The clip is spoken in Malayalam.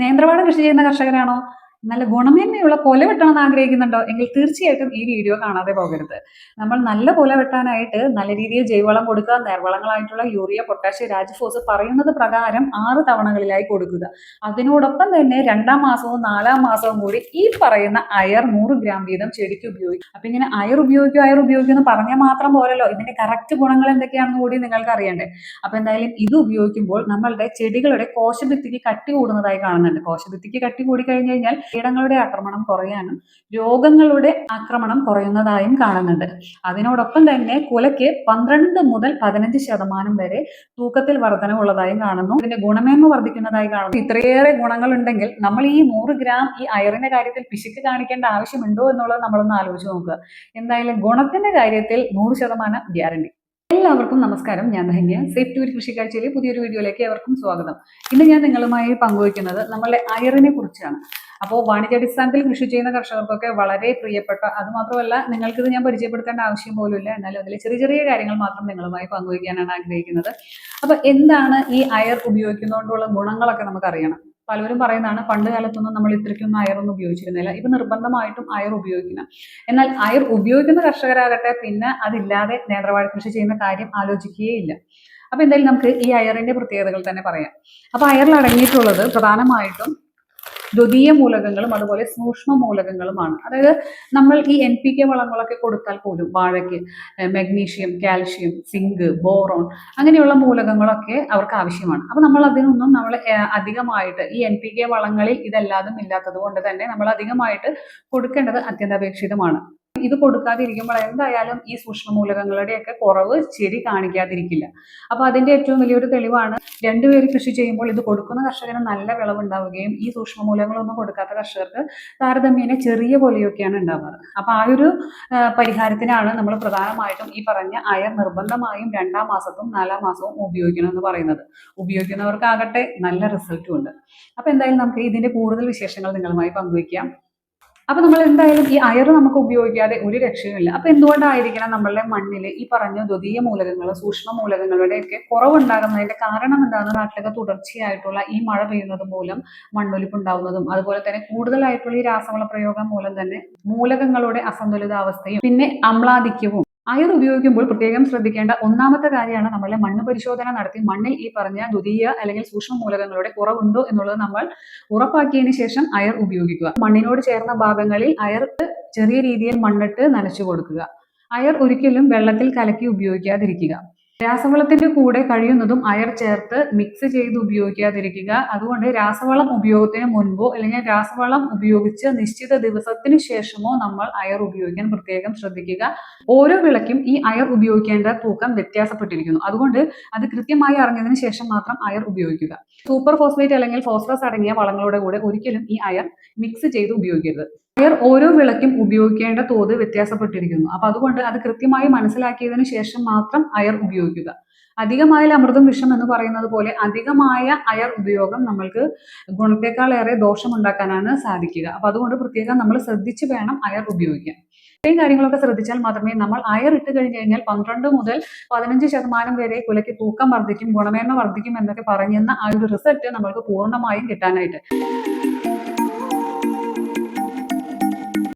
നേന്ത്രവാഴ കൃഷി ചെയ്യുന്ന കർഷകരാണോ? നല്ല ഗുണമേന്മയുള്ള കൊല വെട്ടണമെന്ന് ആഗ്രഹിക്കുന്നുണ്ടോ? എങ്കിൽ തീർച്ചയായിട്ടും ഈ വീഡിയോ കാണാതെ പോകരുത്. നമ്മൾ നല്ല കൊല വെട്ടാനായിട്ട് നല്ല രീതിയിൽ ജൈവവളം കൊടുക്കുക നേർവളങ്ങളായിട്ടുള്ള യൂറിയ പൊട്ടാഷ്യം രാജഫോസ് പറയുന്നത് പ്രകാരം ആറ് തവണകളിലായി കൊടുക്കുക. അതിനോടൊപ്പം തന്നെ രണ്ടാം മാസവും നാലാം മാസവും കൂടി ഈ പറയുന്ന അയർ നൂറ് ഗ്രാം വീതം ചെടിക്ക് ഉപയോഗിക്കും അപ്പൊ ഇങ്ങനെ അയർ ഉപയോഗിക്കും അയർ ഉപയോഗിക്കും എന്ന് പറഞ്ഞാൽ മാത്രം പോലല്ലോ ഇതിന്റെ കറക്റ്റ് ഗുണങ്ങൾ എന്തൊക്കെയാണെന്ന് കൂടി നിങ്ങൾക്ക് അറിയണ്ടേ. അപ്പൊ എന്തായാലും ഇത് ഉപയോഗിക്കുമ്പോൾ നമ്മളുടെ ചെടികളുടെ കോശഭിത്തിക്ക് കട്ടി കൂടുന്നതായി കാണുന്നുണ്ട്. കോശഭിത്തിക്ക് കട്ടി കൂടി കഴിഞ്ഞു കഴിഞ്ഞാൽ കീടങ്ങളുടെ ആക്രമണം കുറയാനും രോഗങ്ങളുടെ ആക്രമണം കുറയുന്നതായും കാണുന്നുണ്ട്. അതിനോടൊപ്പം തന്നെ കുലയ്ക്ക് പന്ത്രണ്ട് മുതൽ പതിനഞ്ച് ശതമാനം വരെ തൂക്കത്തിൽ വർധനമുള്ളതായും കാണുന്നു. ഇതിന്റെ ഗുണമേന്മ വർദ്ധിക്കുന്നതായി കാണുന്നു. ഇത്രയേറെ ഗുണങ്ങൾ ഉണ്ടെങ്കിൽ നമ്മൾ ഈ നൂറ് ഗ്രാം ഈ അയറിന്റെ കാര്യത്തിൽ പിശുക്ക് കാണിക്കേണ്ട ആവശ്യമുണ്ടോ എന്നുള്ളത് നമ്മളൊന്ന് ആലോചിച്ച് നോക്കുക. എന്തായാലും ഗുണത്തിന്റെ കാര്യത്തിൽ നൂറ് ശതമാനം ഗ്യാരണ്ടി. എല്ലാവർക്കും നമസ്കാരം. ഞാൻ ധന്യ. സേഫ് ടൂർ കൃഷിക്കാഴ്ചയിലെ പുതിയൊരു വീഡിയോയിലേക്ക് ഏവർക്കും സ്വാഗതം. ഇന്ന് ഞാൻ നിങ്ങളുമായി പങ്കുവയ്ക്കുന്നത് നമ്മളുടെ അയറിനെ കുറിച്ചാണ്. അപ്പോൾ വാണിജ്യാടിസ്ഥാനത്തിൽ കൃഷി ചെയ്യുന്ന കർഷകർക്കൊക്കെ വളരെ പ്രിയപ്പെട്ട അത് മാത്രമല്ല നിങ്ങൾക്കിത് ഞാൻ പരിചയപ്പെടുത്തേണ്ട ആവശ്യം പോലുമില്ല. എന്നാലും അതിലെ ചെറിയ ചെറിയ കാര്യങ്ങൾ മാത്രം നിങ്ങളുമായി പങ്കുവയ്ക്കാനാണ് ആഗ്രഹിക്കുന്നത്. അപ്പോൾ എന്താണ് ഈ അയർ ഉപയോഗിക്കുന്നതുകൊണ്ടുള്ള ഗുണങ്ങളൊക്കെ നമുക്കറിയണം. പലരും പറയുന്നതാണ് പണ്ട് കാലത്തൊന്നും നമ്മൾ ഇത്രയ്ക്കൊന്നും അയറൊന്നും ഉപയോഗിച്ചിരുന്നില്ല. ഇപ്പൊ നിർബന്ധമായിട്ടും അയർ ഉപയോഗിക്കണം. എന്നാൽ അയർ ഉപയോഗിക്കുന്ന കർഷകരാകട്ടെ പിന്നെ അതില്ലാതെ നേന്ത്രവാഴ കൃഷി ചെയ്യുന്ന കാര്യം ആലോചിക്കുകയില്ല. അപ്പൊ എന്തായാലും നമുക്ക് ഈ അയറിന്റെ പ്രത്യേകതകൾ തന്നെ പറയാം. അപ്പൊ അയറിൽ അടങ്ങിയിട്ടുള്ളത് പ്രധാനമായിട്ടും ദ്വിതീയ മൂലകങ്ങളും അതുപോലെ സൂക്ഷ്മ മൂലകങ്ങളുമാണ്. അതായത് നമ്മൾ ഈ എൻ പി കെ വളങ്ങളൊക്കെ കൊടുത്താൽ പോലും വാഴയ്ക്ക് മെഗ്നീഷ്യം കാൽഷ്യം സിങ്ക് ബോറോൺ അങ്ങനെയുള്ള മൂലകങ്ങളൊക്കെ അവർക്ക് ആവശ്യമാണ്. അപ്പോൾ നമ്മൾ അതിനൊന്നും നമ്മൾ അധികമായിട്ട് ഈ എൻ പി കെ വളങ്ങളിൽ ഇതെല്ലാതും ഇല്ലാത്തത് കൊണ്ട് തന്നെ നമ്മൾ അധികമായിട്ട് കൊടുക്കേണ്ടത് അത്യന്താപേക്ഷിതമാണ്. ഇത് കൊടുക്കാതിരിക്കുമ്പോൾ എന്തായാലും ഈ സൂക്ഷ്മ മൂലകങ്ങളുടെയൊക്കെ കുറവ് ശരി കാണിക്കാതിരിക്കില്ല. അപ്പൊ അതിന്റെ ഏറ്റവും വലിയൊരു തെളിവാണ് രണ്ടുപേര് കൃഷി ചെയ്യുമ്പോൾ ഇത് കൊടുക്കുന്ന കർഷകന് നല്ല വിളവുണ്ടാവുകയും ഈ സൂക്ഷ്മ മൂലകങ്ങളൊന്നും കൊടുക്കാത്ത കർഷകർക്ക് താരതമ്യേന ചെറിയ പോലെയൊക്കെയാണ് ഉണ്ടാവുന്നത്. അപ്പൊ ആ ഒരു പരിഹാരത്തിനാണ് നമ്മൾ പ്രധാനമായിട്ടും ഈ പറഞ്ഞ അയർ നിർബന്ധമായും രണ്ടാം മാസത്തും നാലാം മാസവും ഉപയോഗിക്കണം എന്ന് പറയുന്നത്. ഉപയോഗിക്കുന്നവർക്കാകട്ടെ നല്ല റിസൾട്ടും ഉണ്ട്. അപ്പൊ എന്തായാലും നമുക്ക് ഇതിന്റെ കൂടുതൽ വിശേഷങ്ങൾ നിങ്ങളുമായി പങ്കുവയ്ക്കാം. അപ്പൊ നമ്മൾ എന്തായാലും ഈ അയർ നമുക്ക് ഉപയോഗിക്കാതെ ഒരു രക്ഷയുമില്ല. അപ്പൊ എന്തുകൊണ്ടായിരിക്കണം നമ്മളുടെ മണ്ണിൽ ഈ പറഞ്ഞ ദ്വിതീയ മൂലകങ്ങൾ സൂക്ഷ്മ മൂലകങ്ങളുടെ ഒക്കെ കുറവുണ്ടാകുന്നതിന്റെ കാരണം എന്താണ് നാട്ടിലൊക്കെ തുടർച്ചയായിട്ടുള്ള ഈ മഴ പെയ്യുന്നത് മൂലം മണ്ണൊലിപ്പ് ഉണ്ടാവുന്നതും അതുപോലെ തന്നെ കൂടുതലായിട്ടുള്ള ഈ രാസവള പ്രയോഗം മൂലം തന്നെ മൂലകങ്ങളുടെ അസന്തുലിതാവസ്ഥയും പിന്നെ അമ്ലാധിക്യവും അയർ ഉപയോഗിക്കുമ്പോൾ പ്രത്യേകം ശ്രദ്ധിക്കേണ്ട ഒന്നാമത്തെ കാര്യമാണ് നമ്മൾ മണ്ണ് പരിശോധന നടത്തി മണ്ണിൽ ഈ പറഞ്ഞ ദ്വിതീയ അല്ലെങ്കിൽ സൂക്ഷ്മ മൂലകങ്ങളുടെ കുറവുണ്ടോ എന്നുള്ളത് നമ്മൾ ഉറപ്പാക്കിയതിന് ശേഷം അയർ ഉപയോഗിക്കുക. മണ്ണിനോട് ചേർന്ന ഭാഗങ്ങളിൽ അയർ ചെറിയ രീതിയിൽ മണ്ണിട്ട് നനച്ചു കൊടുക്കുക. അയർ ഒരിക്കലും വെള്ളത്തിൽ കലക്കി ഉപയോഗിക്കാതിരിക്കുക. രാസവളത്തിന്റെ കൂടെ കഴിയുന്നതും അയർ ചേർത്ത് മിക്സ് ചെയ്ത് ഉപയോഗിക്കാതിരിക്കുക. അതുകൊണ്ട് രാസവളം ഉപയോഗത്തിന് മുൻപോ അല്ലെങ്കിൽ രാസവളം ഉപയോഗിച്ച് നിശ്ചിത ദിവസത്തിന് ശേഷമോ നമ്മൾ അയർ ഉപയോഗിക്കാൻ പ്രത്യേകം ശ്രദ്ധിക്കുക. ഓരോ വിളക്കും ഈ അയർ ഉപയോഗിക്കേണ്ട തൂക്കം വ്യത്യാസപ്പെട്ടിരിക്കുന്നു. അതുകൊണ്ട് അത് കൃത്യമായി അറിഞ്ഞതിന് ശേഷം മാത്രം അയർ ഉപയോഗിക്കുക. സൂപ്പർ ഫോസ്ഫേറ്റ് അല്ലെങ്കിൽ ഫോസ്ഫറസ് അടങ്ങിയ വളങ്ങളുടെ കൂടെ ഒരിക്കലും ഈ അയർ മിക്സ് ചെയ്ത് ഉപയോഗിക്കരുത്. അയർ ഓരോ വിളക്കും ഉപയോഗിക്കേണ്ട തോത് വ്യത്യാസപ്പെട്ടിരിക്കുന്നു. അപ്പൊ അതുകൊണ്ട് അത് കൃത്യമായി മനസ്സിലാക്കിയതിനു ശേഷം മാത്രം അയർ ഉപയോഗിക്കുക. അധികമായ അമൃതം വിഷം എന്ന് പറയുന്നത് പോലെ അധികമായ അയർ ഉപയോഗം നമ്മൾക്ക് ഗുണത്തെക്കാളേറെ ദോഷമുണ്ടാക്കാനാണ് സാധിക്കുക. അപ്പൊ അതുകൊണ്ട് പ്രത്യേകം നമ്മൾ ശ്രദ്ധിച്ച് വേണം അയർ ഉപയോഗിക്കാൻ. ഇത്രയും കാര്യങ്ങളൊക്കെ ശ്രദ്ധിച്ചാൽ മാത്രമേ നമ്മൾ അയർ ഇട്ട് കഴിഞ്ഞു കഴിഞ്ഞാൽ പന്ത്രണ്ട് മുതൽ പതിനഞ്ച് ശതമാനം വരെ കുലയ്ക്ക് തൂക്കം വർദ്ധിക്കും ഗുണമേന്മ വർദ്ധിക്കും എന്നൊക്കെ പറഞ്ഞെന്ന ആ ഒരു റിസൾട്ട് നമ്മൾക്ക് പൂർണമായും കിട്ടാനായിട്ട്.